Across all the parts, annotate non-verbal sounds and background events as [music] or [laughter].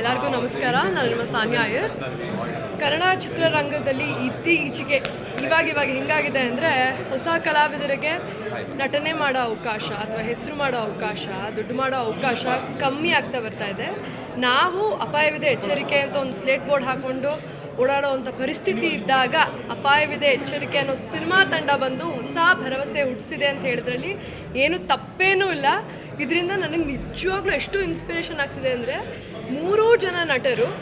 ಎಲ್ಲರಿಗೂ ನಮಸ್ಕಾರ. ನಾನು ನಿಮ್ಮ ಸಾನ್ಯಾ ಅಯ್ಯರ್. ಕನ್ನಡ ಚಿತ್ರರಂಗದಲ್ಲಿ ಇತ್ತೀಚೆಗೆ ಇವಾಗ ಹೆಂಗಾಗಿದೆ ಅಂದರೆ ಹೊಸ ಕಲಾವಿದರಿಗೆ ನಟನೆ ಮಾಡೋ ಅವಕಾಶ ಅಥವಾ ಹೆಸರು ಮಾಡೋ ಅವಕಾಶ, ದುಡ್ಡು ಮಾಡೋ ಅವಕಾಶ ಕಮ್ಮಿ ಆಗ್ತಾ ಬರ್ತಾ ಇದೆ. ನಾವು ಅಪಾಯವಿದೆ ಎಚ್ಚರಿಕೆ ಅಂತ ಒಂದು ಸ್ಲೇಟ್ ಬೋರ್ಡ್ ಹಾಕ್ಕೊಂಡು ಓಡಾಡೋವಂಥ ಪರಿಸ್ಥಿತಿ ಇದ್ದಾಗ ಅಪಾಯವಿದೆ ಎಚ್ಚರಿಕೆ ಅನ್ನೋ ಸಿನಿಮಾ ತಂಡ ಬಂದು ಹೊಸ ಭರವಸೆ ಹುಟ್ಟಿಸಿದೆ ಅಂತ ಹೇಳಿದ್ರಲ್ಲಿ ಏನು ತಪ್ಪೇನೂ ಇಲ್ಲ. ಇದರಿಂದ ನನಗೆ ನಿಜವಾಗ್ಲೂ ಎಷ್ಟು ಇನ್ಸ್ಪಿರೇಷನ್ ಆಗ್ತಿದೆ ಅಂದರೆ ಮೂರೂ ಜನ ನಟರು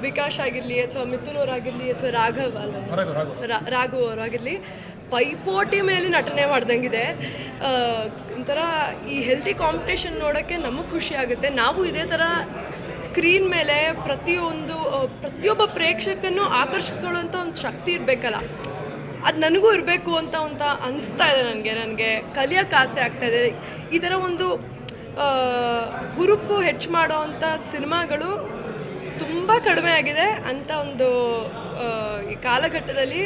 ವಿಕಾಸ್ ಆಗಿರಲಿ ಅಥವಾ ಮಿಥುನ್ ಅವರಾಗಿರಲಿ ಅಥವಾ ರಾಘವ್ ಅಲ್ಲ ರಾ- ರಾಘವ್ ಅವರಾಗಿರಲಿ ಪೈಪೋಟಿ ಮೇಲೆ ನಟನೆ ಮಾಡ್ದಂಗಿದೆ. ಒಂಥರ ಈ ಹೆಲ್ತಿ ಕಾಂಪಿಟೇಷನ್ ನೋಡೋಕ್ಕೆ ನಮಗೆ ಖುಷಿ ಆಗುತ್ತೆ. ನಾವು ಇದೇ ಥರ ಸ್ಕ್ರೀನ್ ಮೇಲೆ ಪ್ರತಿಯೊಂದು ಪ್ರತಿಯೊಬ್ಬ ಪ್ರೇಕ್ಷಕನ್ನು ಆಕರ್ಷಿಸ್ಕೊಳ್ಳೋಂಥ ಒಂದು ಶಕ್ತಿ ಇರಬೇಕಲ್ಲ. ಅದು ನನಗೂ ಇರಬೇಕು ಅಂತ ಅಂತ ಅನಿಸ್ತಾ ಇದೆ ನನಗೆ. ನನಗೆ ಕಲಿಯೋಕ್ಕೆ ಆಸೆ ಆಗ್ತಾ ಇದೆ. ಈ ಥರ ಒಂದು ಹುರುಪು ಹೆಚ್ಚು ಮಾಡೋವಂಥ ಸಿನಿಮಾಗಳು ತುಂಬ ಕಡಿಮೆ ಆಗಿದೆ ಅಂತ ಒಂದು ಈ ಕಾಲಘಟ್ಟದಲ್ಲಿ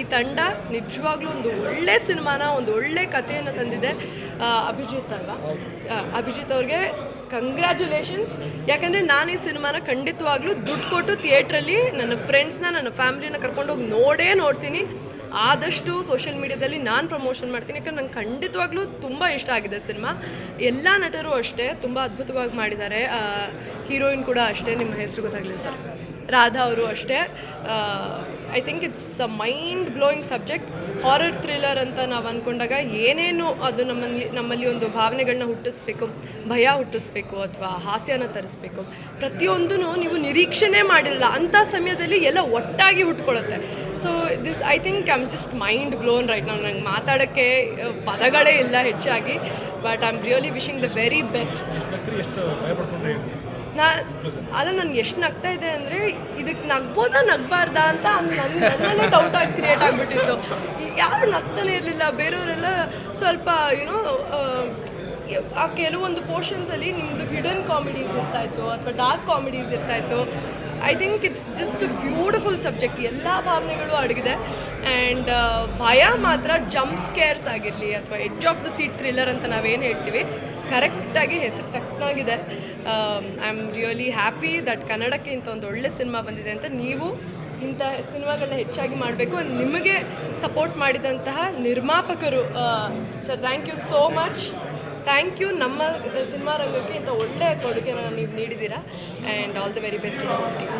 ಈ ತಂಡ ನಿಜವಾಗ್ಲೂ ಒಂದು ಒಳ್ಳೆ ಸಿನಿಮಾನ, ಒಂದು ಒಳ್ಳೆ ಕಥೆಯನ್ನು ತಂದಿದೆ. ಅಭಿಜಿತ್ ಅಲ್ವಾ? ಅಭಿಜಿತ್ ಅವ್ರಿಗೆ ಕಂಗ್ರ್ಯಾಚುಲೇಷನ್ಸ್ ಯಾಕಂದರೆ ನಾನು ಈ ಸಿನಿಮಾನ ಖಂಡಿತವಾಗ್ಲೂ ದುಡ್ಡು ಕೊಟ್ಟು ಥಿಯೇಟ್ರಲ್ಲಿ ನನ್ನ ಫ್ರೆಂಡ್ಸ್ನ ನನ್ನ ಫ್ಯಾಮಿಲಿನ ಕರ್ಕೊಂಡೋಗಿ ನೋಡೇ ನೋಡ್ತೀನಿ. ಆದಷ್ಟು ಸೋಷಿಯಲ್ ಮೀಡ್ಯಾದಲ್ಲಿ ನಾನು ಪ್ರಮೋಷನ್ ಮಾಡ್ತೀನಿ. ಯಾಕಂದ್ರೆ ನಂಗೆ ಖಂಡಿತವಾಗ್ಲೂ ತುಂಬ ಇಷ್ಟ ಆಗಿದೆ ಸಿನಿಮಾ. ಎಲ್ಲ ನಟರು ಅಷ್ಟೇ ತುಂಬ ಅದ್ಭುತವಾಗಿ ಮಾಡಿದ್ದಾರೆ. ಹೀರೋಯಿನ್ ಕೂಡ ಅಷ್ಟೇ, ನಿಮ್ಮ ಹೆಸರು ಗೊತ್ತಾಗಲಿಲ್ಲ ಸರ್. ರಾಧಾ ಅವರು ಅಷ್ಟೇ. I think it's a mind blowing subject horror thriller ಅಂತ ನಾವು ಅಂದ್ಕೊಂಡಾಗ ಏನೇನು ಅದು ನಮ್ಮಲ್ಲಿ ನಮ್ಮಲ್ಲಿ ಒಂದು ಭಾವನೆಗಳನ್ನ ಹುಟ್ಟಿಸ್ಬೇಕು, ಭಯ ಹುಟ್ಟಿಸ್ಬೇಕು ಅಥವಾ ಹಾಸ್ಯನ ತರಿಸ್ಬೇಕು ಪ್ರತಿಯೊಂದೂ ನೀವು ನಿರೀಕ್ಷೆನೇ ಮಾಡಿರಲ್ಲ ಅಂಥ ಸಮಯದಲ್ಲಿ ಎಲ್ಲ ಒಟ್ಟಾಗಿ ಹುಟ್ಕೊಳ್ಳುತ್ತೆ. So this I think I'm just mind blown right ನಾವು ನಂಗೆ ಮಾತಾಡೋಕ್ಕೆ ಪದಗಳೇ ಇಲ್ಲ ಹೆಚ್ಚಾಗಿ but I am really wishing the very best ನಾ ಅದ ನನ್ಗೆ ಎಷ್ಟು ನಗ್ತಾ ಇದೆ ಅಂದರೆ ಇದಕ್ಕೆ ನಗ್ಬೋದಾ, ನಗ್ಬಾರ್ದಾ ಅಂತ ನನ್ನ ನನ್ನಲ್ಲೇ ಡೌಟ್ ಆಗಿ ಕ್ರಿಯೇಟ್ ಆಗಿಬಿಟ್ಟಿತ್ತು. ಯಾರು ನಗ್ತಾನೆ ಇರಲಿಲ್ಲ, ಬೇರೆಯವರೆಲ್ಲ ಸ್ವಲ್ಪ ಯುನೋ ಆ ಕೆಲವೊಂದು ಪೋರ್ಷನ್ಸಲ್ಲಿ ನಿಮ್ಮದು ಹಿಡನ್ ಕಾಮಿಡೀಸ್ ಇರ್ತಾಯಿತ್ತು ಅಥವಾ ಡಾರ್ಕ್ ಕಾಮಿಡೀಸ್ ಇರ್ತಾಯಿತ್ತು I think it's just beautiful subject ಎಲ್ಲ ಭಾವನೆಗಳು ಅಡಗಿದೆ. ಆ್ಯಂಡ್ ಭಯ ಮಾತ್ರ ಜಂಪ್ ಸ್ಕೇರ್ಸ್ ಆಗಿರಲಿ ಅಥವಾ edge of the seat thriller ಅಂತ ನಾವೇನು ಹೇಳ್ತೀವಿ ಕರೆಕ್ಟಾಗಿ ಹೆಸರು ತಕ್ಕನಾಗಿದೆ. I am really happy that ಕನ್ನಡಕ್ಕೆ ಇಂಥ ಒಂದು ಒಳ್ಳೆ ಸಿನಿಮಾ ಬಂದಿದೆ ಅಂತ ನೀವು ಇಂಥ ಸಿನಿಮಾಗಳನ್ನ ಹೆಚ್ಚಾಗಿ ಮಾಡಬೇಕು ನಿಮಗೆ ಸಪೋರ್ಟ್ ಮಾಡಿದಂತಹ ನಿರ್ಮಾಪಕರು sir thank you so much thank you ನಮ್ಮ ಸಿನಿಮಾ ರಂಗಕ್ಕೆ ಇಂಥ ಒಳ್ಳೆಯ ಕೊಡುಗೆನ ನೀವು ನೀಡಿದ್ದೀರಾ and all the very best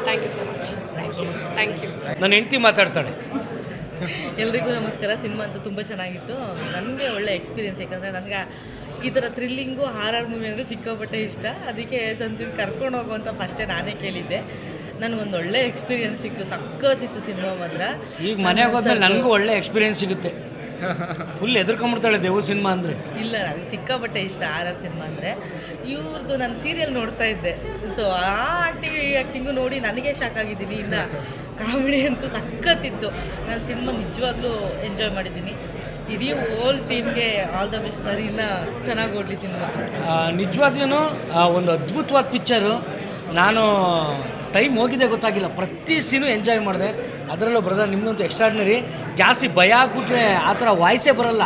thank you so much thank you thank you ನನ್ನ ಹೆಂಡತಿ ಮಾತಾಡ್ತಾಳೆ. ಎಲ್ರಿಗೂ ನಮಸ್ಕಾರ. ಸಿನಿಮಾ ಅಂತೂ ತುಂಬ ಚೆನ್ನಾಗಿತ್ತು. ನನಗೆ ಒಳ್ಳೆ ಎಕ್ಸ್ಪೀರಿಯೆನ್ಸ್ ಯಾಕಂದರೆ ನನಗೆ ಈ ಥರ ಥ್ರಿಲ್ಲಿಂಗು ಹಾರರ್ ಮೂವಿ ಅಂದರೆ ಸಿಕ್ಕಾಪಟ್ಟೆ ಇಷ್ಟ. ಅದಕ್ಕೆ ಸಂತು ಕರ್ಕೊಂಡು ಹೋಗುವಂಥ ಫಸ್ಟೇ ನಾನೇ ಕೇಳಿದ್ದೆ. ನನಗೊಂದು ಒಳ್ಳೆ ಎಕ್ಸ್ಪೀರಿಯನ್ಸ್ ಸಿಕ್ತು. ಸಖತ್ತಿತ್ತು ಸಿನಿಮಾ ಮಾತ್ರ. ಈಗ ಮನೆಗೆ ಹೋದ್ಮೇಲೆ ನನಗೂ ಒಳ್ಳೆ ಎಕ್ಸ್ಪೀರಿಯನ್ಸ್ ಸಿಗುತ್ತೆ. ಫುಲ್ ಎದುರ್ಕೊಂಬಿಡ್ತಾಳೆ ದೇವು ಸಿನಿಮಾ ಅಂದರೆ. ಇಲ್ಲ ನನಗೆ ಸಿಕ್ಕಾಪಟ್ಟೆ ಇಷ್ಟ ಆರ್ ಸಿನಿಮಾ ಅಂದರೆ. ಇವ್ರದ್ದು ನಾನು ಸೀರಿಯಲ್ ನೋಡ್ತಾ ಇದ್ದೆ. ಸೊ ಆ ಆ್ಯಕ್ಟಿಂಗ್ ಈ ಆ್ಯಕ್ಟಿಂಗು ನೋಡಿ ನನಗೆ ಶಾಕ್ ಆಗಿದ್ದೀನಿ. ಇನ್ನು ಕಾಮಿಡಿ ಅಂತೂ ಸಖತ್ತಿತ್ತು. ನಾನು ಸಿನಿಮಾ ನಿಜವಾಗ್ಲೂ ಎಂಜಾಯ್ ಮಾಡಿದ್ದೀನಿ. ಇಡೀ ಓಲ್ ಟೀಮ್ಗೆ ಆಲ್ ದ ಬೆಸ್ಟ್ ಸರ್ ಚೆನ್ನಾಗಿ ಓಡಲಿ ಸಿನಿಮಾ. ನಿಜವಾಗ್ಲೂ ಒಂದು ಅದ್ಭುತವಾದ ಪಿಕ್ಚರು. ನಾನು ಟೈಮ್ ಹೋಗಿದೆ ಗೊತ್ತಾಗಿಲ್ಲ. ಪ್ರತಿ ಸೀನು ಎಂಜಾಯ್ ಮಾಡಿದೆ. ಅದರಲ್ಲೂ ಬ್ರದರ್ ನಿಮ್ಮದಂತೂ ಎಕ್ಸ್ಟ್ರಾಡ್ನರಿ ಜಾಸ್ತಿ ಭಯ ಆಗ್ಬಿಟ್ರೆ ಆ ಥರ ವಾಯ್ಸೇ ಬರಲ್ಲ.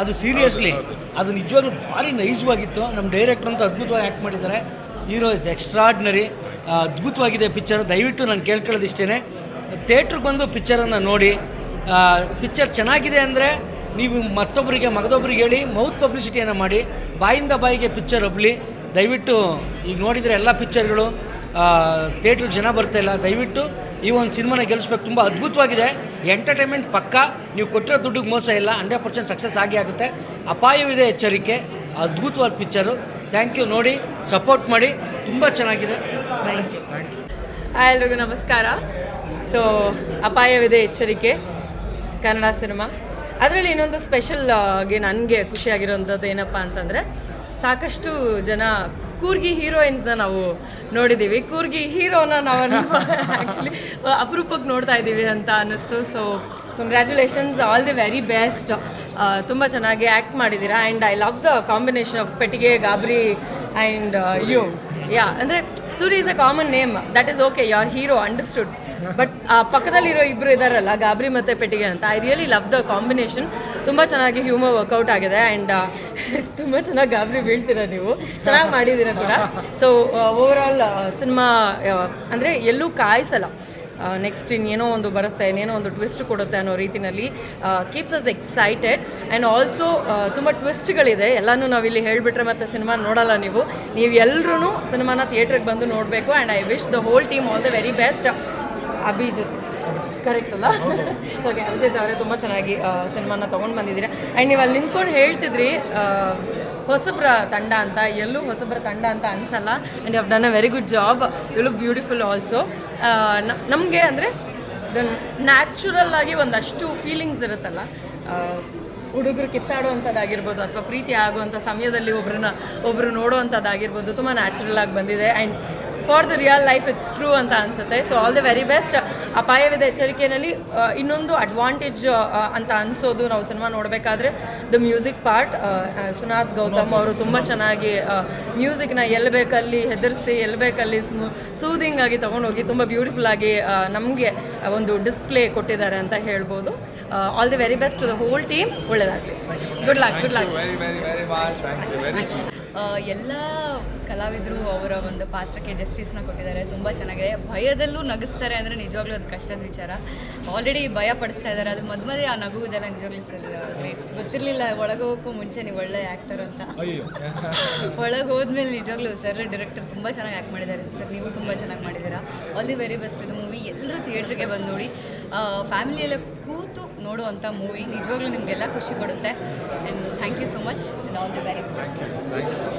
ಅದು ಸೀರಿಯಸ್ಲಿ ಅದು ನಿಜವಾಗ್ಲೂ ಭಾರಿ ನೈಜವಾಗಿತ್ತು. ನಮ್ಮ ಡೈರೆಕ್ಟ್ರ್ ಅಂತೂ ಅದ್ಭುತವಾಗಿ ಆ್ಯಕ್ಟ್ ಮಾಡಿದ್ದಾರೆ. ಹೀರೋ ಇಸ್ ಎಕ್ಸ್ಟ್ರಾಡ್ನರಿ ಅದ್ಭುತವಾಗಿದೆ ಪಿಕ್ಚರ್. ದಯವಿಟ್ಟು ನಾನು ಕೇಳ್ಕೊಳ್ಳೋದಿಷ್ಟೇ ಥಿಯೇಟ್ರಿಗೆ ಬಂದು ಪಿಕ್ಚರನ್ನು ನೋಡಿ. ಪಿಕ್ಚರ್ ಚೆನ್ನಾಗಿದೆ ಅಂದರೆ ನೀವು ಮತ್ತೊಬ್ಬರಿಗೆ, ಮಗದೊಬ್ಬರಿಗೆ ಹೇಳಿ ಮೌತ್ ಪಬ್ಲಿಸಿಟಿಯನ್ನು ಮಾಡಿ, ಬಾಯಿಂದ ಬಾಯಿಗೆ ಪಿಕ್ಚರ್ ಹಬ್ಲಿ ದಯವಿಟ್ಟು ಈಗ ನೋಡಿದರೆ ಎಲ್ಲ ಪಿಕ್ಚರ್ಗಳು ಥಿಯೇಟ್ರಿಗೆ ಜನ ಬರ್ತಾಯಿಲ್ಲ ದಯವಿಟ್ಟು ಈ ಒಂದು ಸಿನಿಮಾನ ಗೆಲ್ಲಿಸ್ಬೇಕು. ತುಂಬ ಅದ್ಭುತವಾಗಿದೆ. ಎಂಟರ್ಟೈನ್ಮೆಂಟ್ ಪಕ್ಕ. ನೀವು ಕೊಟ್ಟಿರೋ ದುಡ್ಡಿಗೆ ಮೋಸ ಇಲ್ಲ. ಹಂಡ್ರೆಡ್ ಪರ್ಸೆಂಟ್ ಸಕ್ಸಸ್ ಆಗಿ ಆಗುತ್ತೆ. ಅಪಾಯವಿದೆ ಎಚ್ಚರಿಕೆ. ಅದ್ಭುತವಾದ ಪಿಕ್ಚರು ಥ್ಯಾಂಕ್ ಯು ನೋಡಿ ಸಪೋರ್ಟ್ ಮಾಡಿ. ತುಂಬ ಚೆನ್ನಾಗಿದೆ. ಥ್ಯಾಂಕ್ ಯು ಥ್ಯಾಂಕ್ ಯು ಎಲ್ರಿಗೂ ನಮಸ್ಕಾರ. ಸೊ ಅಪಾಯವಿದೆ ಎಚ್ಚರಿಕೆ. ಕನ್ನಡ ಸಿನಿಮಾ. ಅದರಲ್ಲಿ ಇನ್ನೊಂದು ಸ್ಪೆಷಲ್ ಆಗಿ ನನಗೆ ಖುಷಿಯಾಗಿರೋಂಥದ್ದು ಏನಪ್ಪ ಅಂತಂದರೆ ಸಾಕಷ್ಟು ಜನ ಕೂರ್ಗಿ ಹೀರೋಯಿನ್ಸ್ನ ನಾವು ನೋಡಿದ್ದೀವಿ ಕೂರ್ಗಿ ಹೀರೋನ ನಾವು ಆ್ಯಕ್ಚುಲಿ ಅಪರೂಪಕ್ಕೆ ನೋಡ್ತಾ ಇದ್ದೀವಿ ಅಂತ ಅನ್ನಿಸ್ತು. So congratulations all the very best ತುಂಬ ಚೆನ್ನಾಗಿ ಆ್ಯಕ್ಟ್ ಮಾಡಿದ್ದೀರಾ and I love the combination of Pettige Gabri and you yeah ಅಂದರೆ Suri is a common name that is okay your hero understood but ah, ಪಕ್ಕದಲ್ಲಿರೋ ಇಬ್ಬರು ಇದ್ದಾರಲ್ಲ ಗಾಬ್ರಿ ಮತ್ತು ಪೆಟ್ಟಿಗೆ ಅಂತ I really love the combination ತುಂಬ ಚೆನ್ನಾಗಿ ಹ್ಯೂಮರ್ ವರ್ಕೌಟ್ ಆಗಿದೆ and [laughs] ತುಂಬ ಚೆನ್ನಾಗಿ ಗಾಬರಿ ಬೀಳ್ತೀರ ನೀವು. ಚೆನ್ನಾಗಿ ಮಾಡಿದ್ದೀರ ಕೂಡ. ಸೊ ಓವರ್ ಆಲ್ ಸಿನಿಮಾ ಅಂದರೆ ಎಲ್ಲೂ ಕಾಯಿಸಲ್ಲ. ನೆಕ್ಸ್ಟ್ ಇನ್ನೇನೋ ಒಂದು ಬರುತ್ತೆ, ಇನ್ನೇನೋ ಒಂದು ಟ್ವಿಸ್ಟ್ ಕೊಡುತ್ತೆ ಅನ್ನೋ ರೀತಿನಲ್ಲಿ keeps us excited and also ತುಂಬ ಟ್ವಿಸ್ಟ್ಗಳಿದೆ ಎಲ್ಲನೂ ನಾವಿಲ್ಲಿ ಹೇಳಿಬಿಟ್ರೆ ಮತ್ತೆ ಸಿನಿಮಾ ನೋಡಲ್ಲ ನೀವು. ನೀವು ಎಲ್ಲರೂ ಸಿನಿಮಾನ ಥಿಯೇಟ್ರಿಗೆ ಬಂದು ನೋಡಬೇಕು and I wish the whole team all the very best Abhijit. Correct ಅಲ್ಲ? ಓಕೆ ಅಭಿಜಿತ್ ಅವರೇ ತುಂಬ ಚೆನ್ನಾಗಿ ಸಿನಿಮಾನ ತೊಗೊಂಡು ಬಂದಿದ್ದೀರಿ. ಆ್ಯಂಡ್ ನೀವು ಅಲ್ಲಿ ನಿಂತ್ಕೊಂಡು ಹೇಳ್ತಿದ್ರಿ ಹೊಸಬ್ರ ತಂಡ ಅಂತ. ಎಲ್ಲೂ ಹೊಸಬ್ರ ತಂಡ ಅಂತ ಅನ್ಸಲ್ಲ. And have done a very good job you look beautiful also ನಮಗೆ ಅಂದರೆ ನ್ಯಾಚುರಲ್ ಆಗಿ ಒಂದಷ್ಟು ಫೀಲಿಂಗ್ಸ್ ಇರುತ್ತಲ್ಲ. ಹುಡುಗರು ಕಿತ್ತಾಡುವಂಥದ್ದಾಗಿರ್ಬೋದು ಅಥವಾ ಪ್ರೀತಿ ಆಗುವಂಥ ಸಮಯದಲ್ಲಿ ಒಬ್ರನ್ನ ಒಬ್ಬರು ನೋಡುವಂಥದ್ದಾಗಿರ್ಬೋದು ತುಂಬ ನ್ಯಾಚುರಲ್ ಆಗಿ ಬಂದಿದೆ. And for the real life it's true ಅಂತ ಅನ್ಸುತ್ತೆ. So all the very best ಅಪಾಯವಿದೆ ಎಚ್ಚರಿಕೆಯಲ್ಲಿ ಇನ್ನೊಂದು ಅಡ್ವಾಂಟೇಜ್ ಅಂತ ಅನಿಸೋದು ನಾವು ಸಿನಿಮಾ ನೋಡಬೇಕಾದ್ರೆ the music part Sunath Gautham ಅವರು ತುಂಬ ಚೆನ್ನಾಗಿ ಮ್ಯೂಸಿಕ್ನ ಎಲ್ಲಿ ಬೇಕಲ್ಲಿ ಹೆದರಿಸಿ ಎಲ್ಲಿ ಬೇಕಲ್ಲಿ ಸೂದಿಂಗ್ ಆಗಿ ತೊಗೊಂಡೋಗಿ ತುಂಬ ಬ್ಯೂಟಿಫುಲ್ ಆಗಿ ನಮಗೆ ಒಂದು ಡಿಸ್ಪ್ಲೇ ಕೊಟ್ಟಿದ್ದಾರೆ ಅಂತ ಹೇಳ್ಬೋದು. All the very best to the whole team ಒಳ್ಳೆಯದಾಗಲಿ ಗುಡ್ ಲಕ್ ಗುಡ್ ಲಕ್ ಎಲ್ಲ ಕಲಾವಿದರು ಅವರ ಒಂದು ಪಾತ್ರಕ್ಕೆ ಜಸ್ಟಿಸ್ನ ಕೊಟ್ಟಿದ್ದಾರೆ. ತುಂಬ ಚೆನ್ನಾಗಿದೆ. ಭಯದಲ್ಲೂ ನಗಿಸ್ತಾರೆ ಅಂದರೆ ನಿಜವಾಗ್ಲೂ ಅದು ಕಷ್ಟದ ವಿಚಾರ. ಆಲ್ರೆಡಿ ಭಯ ಪಡಿಸ್ತಾ ಇದ್ದಾರೆ. ಅದು ಮಧ್ಯ ಮಧ್ಯೆ ಆ ನಗುವುದೆಲ್ಲ ಇದೆಲ್ಲ ನಿಜವಾಗ್ಲೂ ಸರ್ ಗ್ರೇಟ್ ಗೊತ್ತಿರಲಿಲ್ಲ. ಒಳಗೆ ಹೋಗೋಕ್ಕೂ ಮುಂಚೆ ನೀವು ಒಳ್ಳೆ ಆ್ಯಕ್ಟರ್ ಅಂತ. [laughs] ಒಳಗೆ ಹೋದ್ಮೇಲೆ ನಿಜವಾಗ್ಲೂ ಸರ್ ಡೈರೆಕ್ಟರ್ ತುಂಬ ಚೆನ್ನಾಗಿ ಆ್ಯಕ್ಟ್ ಮಾಡಿದ್ದಾರೆ. ಸರ್ ನೀವು ತುಂಬ ಚೆನ್ನಾಗಿ ಮಾಡಿದ್ದೀರಾ. ಆಲ್ ದಿ ವೆರಿ ಬೆಸ್ಟ್ ಇದು ಮೂವಿ ಎಲ್ಲರೂ ಥಿಯೇಟ್ರಿಗೆ ಬಂದು ನೋಡಿ. ಫ್ಯಾಮಿಲಿಯೆಲ್ಲ ಕೂತು ನೋಡುವಂಥ ಮೂವಿ ನಿಜವಾಗ್ಲೂ ನಿಮಗೆಲ್ಲ ಖುಷಿ ಕೊಡುತ್ತೆ. And thank you so much all the very best